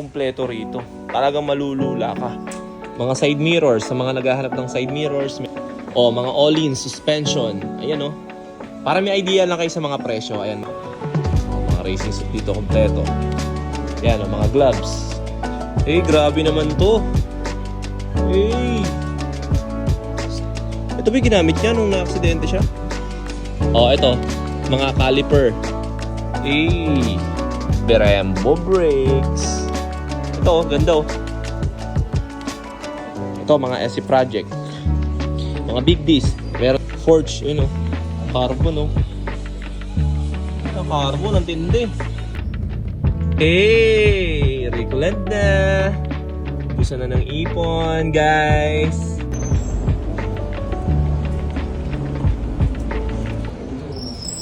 Kompleto rito. Talagang malulula ka. Mga side mirrors, sa mga naghahanap ng side mirrors. O, mga all-in, suspension. Ayan o. Para may idea lang kayo sa mga presyo. Ayan. O, mga racing suit dito kompleto. Ayan o, mga gloves. Eh, grabe naman to. Eh. Ito ba ginamit niya nung na-aksidente siya? Oh, ito. Mga caliper. Eh. Brembo brakes. Ito, ganda oh. Ito, mga SC Project. Mga big disc. Meron forge, yun oh. Carbon oh. Carbon, ang tindi. Hey! Recollect na! Gusto na ng ipon, guys!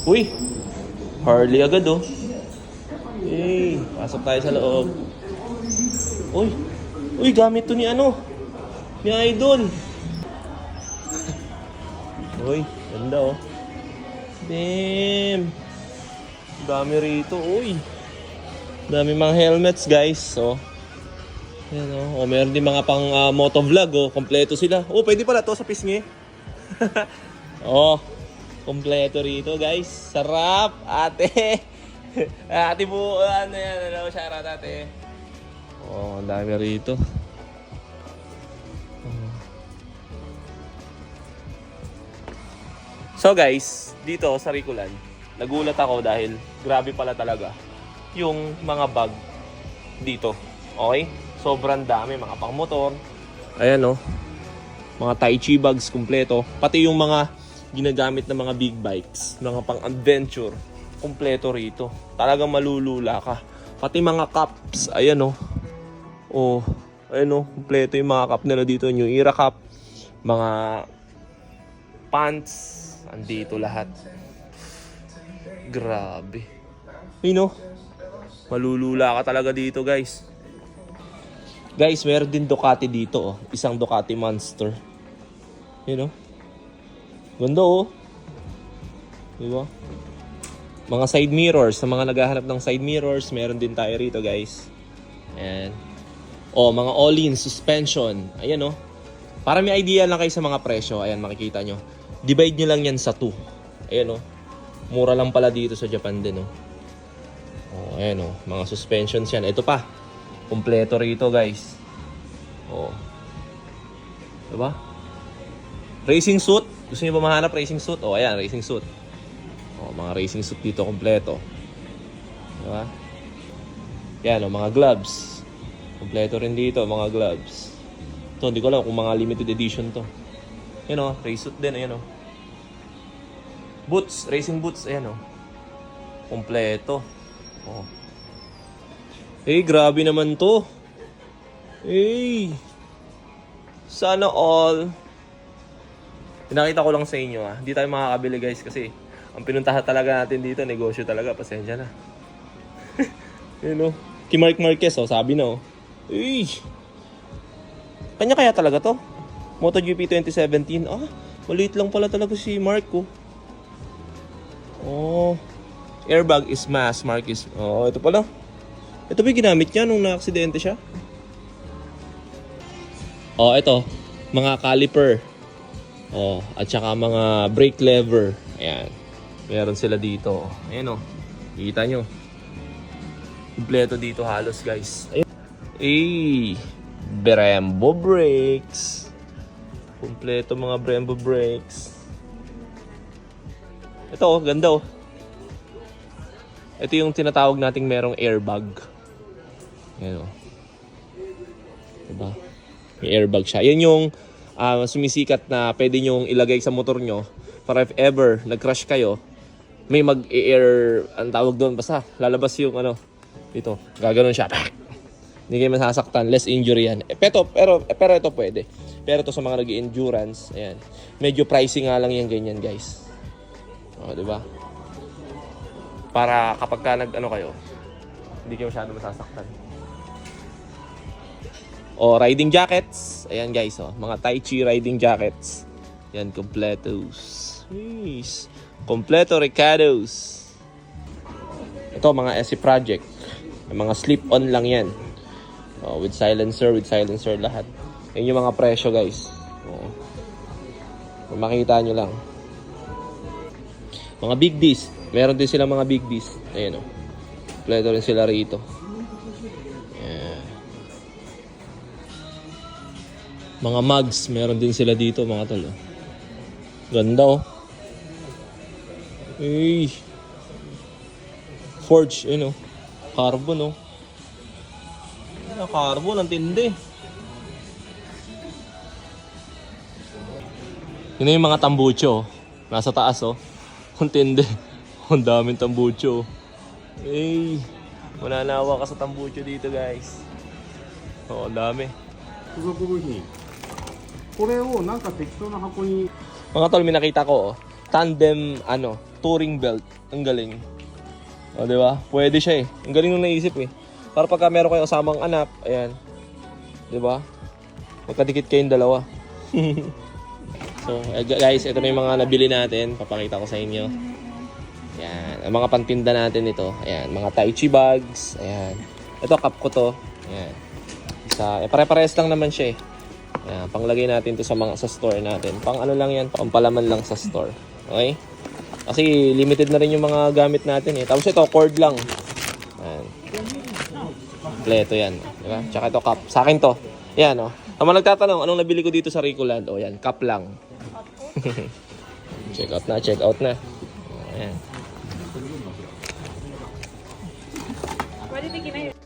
Uy! Harley agad oh. Hey, pasok tayo sa loob. Uy! Uy, gamit to ni ano? Ni Idol. Uy, ganda oh. Damn! Dami rito, uy. Dami mga helmets, guys. So, yan oh. O, meron din mga pang uh, motovlog, oh. Kompleto sila. Oh, pwede pala to sa pisngi. oh, kompleto rito, guys. Sarap, ate. ate po, ano yan, ano, shoutout ate. Oh, ang dami rito. So guys, dito sa Riculan, nagulat ako dahil grabe pala talaga yung mga bag dito. Okay? Sobrang dami, mga pangmotor. Ayan oh. Mga Tai Chi bags kumpleto. Pati yung mga ginagamit ng mga big bikes, mga pang-adventure, kumpleto rito. Talagang malulula ka. Pati mga cups, ayan oh. Oh, ayan oh, kumpleto yung mga cup nila dito. New Era cup, mga pants, andito lahat. Grabe. You know, malulula ka talaga dito guys. Guys, meron din Ducati dito oh. Isang Ducati Monster. You know? Ganda oh. Di ba? Mga side mirrors. Sa mga naghahanap ng side mirrors, meron din tayo rito guys. Ayan. Oh, mga all-in suspension. Ayan oh. Para may idea lang kayo sa mga presyo. Ayan, makikita nyo. Divide nyo lang yan sa 2. Ayan oh. Mura lang pala dito sa Japan din oh. Oh, ayan oh. Mga suspensions yan. Ito pa. Kompleto rito guys. Oh. Diba? Racing suit. Gusto niyo ba mahanap racing suit? Oh, ayan, racing suit. Oh, mga racing suit dito kompleto. Diba? Yan, oh, mga gloves. Kompleto rin dito, mga gloves. Ito, hindi ko alam kung mga limited edition to. Yan oh, race suit din, ayan oh. Boots, racing boots, ayan oh. Kompleto. Oh. Eh, grabe naman to. Eh. Sana all. Pinakita ko lang sa inyo ah. Hindi tayo makakabili guys kasi ang pinuntahan talaga natin dito, negosyo talaga. Pasensya na. Yun oh. Kay Mark Marquez oh, sabi na oh. Eh. Kanya kaya talaga to? MotoGP 2017. Ah, maliit lang pala talaga si Mark oh. Airbag is mass, Marquez. Oh, ito pala. Ito ba ginamit niya nung na-aksidente siya? Oh, ito. Mga caliper. Oh, at saka mga brake lever. Ayan. Meron sila dito. Ayan oh. Kita nyo. Kompleto dito halos guys. Ayun. Eh, Brembo brakes. Kompleto mga Brembo brakes. Ito oh, ganda oh. Ito yung tinatawag nating merong airbag. Yan o. Diba? May airbag siya. Yan yung ah, sumisikat na pwede nyong ilagay sa motor nyo para if ever nag-crash kayo, may mag-air, ang tawag doon, basta lalabas yung ano, dito, gaganon siya. Pak! Hindi kayo masasaktan, less injury yan. Eh, pero, pero, pero ito pwede. Pero ito sa mga nag endurance ayan. Medyo pricey nga lang yan ganyan guys. O, di ba? Para kapag ka nag ano kayo, hindi kayo masyado masasaktan. O, riding jackets. Ayan guys, oh. Mga Tai Chi riding jackets. Yan, kompletos. Jeez. Kompleto Ricardos. Ito, mga SC Project. Mga slip-on lang yan. Oh, with silencer, with silencer lahat. Yan yung mga presyo guys. Kung makita nyo lang. Mga big D's. Meron din sila mga big D's. Ayan o. Kompleto rin sila rito. Ayan. Mga mugs. Meron din sila dito mga tol. oh. Ganda oh. Ay. Forge, yun oh. Carbon oh. Ang carbon, ang tindi. Yun na yung mga tambucho. Oh. Nasa taas, oh. Ang tindi. Ang daming tambucho. Oh. Hey, mananawa ka sa tambucho dito, guys. Oo, oh, ang dami. Mga tol, may nakita ko, oh. Tandem, ano, touring belt. Ang galing. O, oh, di ba? Pwede siya eh. Ang galing nung naisip eh. Para pagka meron kayo kasamang anak, ayan. Di ba? Magkadikit kayong dalawa. so, eh, guys, ito na yung mga nabili natin. Papakita ko sa inyo. Ayan. Ang mga pantinda natin ito. Ayan. Mga tai chi bags. Ayan. Ito, cup ko to. Ayan. Sa, eh, pare-pares lang naman siya eh. Ayan, panglagay natin to sa mga sa store natin. Pang ano lang yan, pang palaman lang sa store. Okay? Kasi limited na rin yung mga gamit natin eh. Tapos ito, cord lang. Kompleto yan. Diba? Tsaka ito, cup. Sa akin to. Yan, oh. Ang mga nagtatanong, anong nabili ko dito sa Ricoland? O yan, cup lang. check out na, check out na. Ayan. Pwede tingin na yun.